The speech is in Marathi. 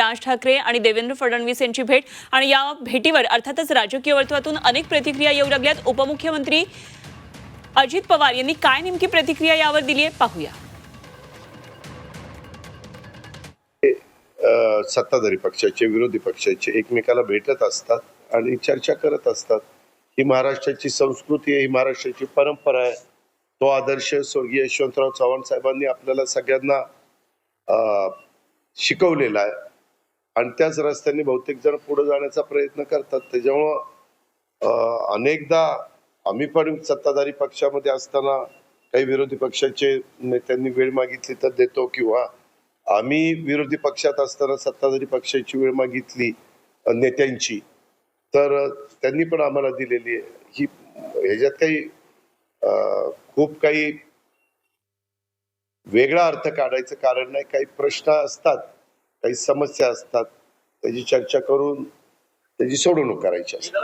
राज ठाकरे आणि देवेंद्र फडणवीस यांची भेट. आणि या भेटीवर अर्थातच राजकीय वर्तुळातून अनेक प्रतिक्रिया येऊ लागल्यात. उपमुख्यमंत्री अजित पवार यांनी काय नेमकी प्रतिक्रिया यावर दिली आहे पाहूया सत्ताधारी पक्षाचे विरोधी पक्षाचे एकमेकाला भेटत असतात आणि चर्चा करत असतात. ही महाराष्ट्राची संस्कृती आहे ही महाराष्ट्राची परंपरा आहे. तो आदर्श स्वर्गीय यशवंतराव चव्हाण साहेबांनी आपल्याला सगळ्यांना शिकवलेला आहे. आणि त्याच रस्त्याने बहुतेक जण पुढे जाण्याचा प्रयत्न करतात. त्याच्यामुळं अनेकदा आम्ही पण सत्ताधारी पक्षामध्ये असताना काही विरोधी पक्षाचे नेत्यांनी वेळ मागितली तर देतो किंवा आम्ही विरोधी पक्षात असताना सत्ताधारी पक्षाची वेळ मागितली नेत्यांची तर त्यांनी पण आम्हाला दिलेली आहे. ही ह्याच्यात काही खूप काही वेगळा अर्थ काढायचं कारण नाही. काही प्रश्न असतात. काही समस्या असतात त्याची चर्चा करून त्याची सोडवणूक करायची असते.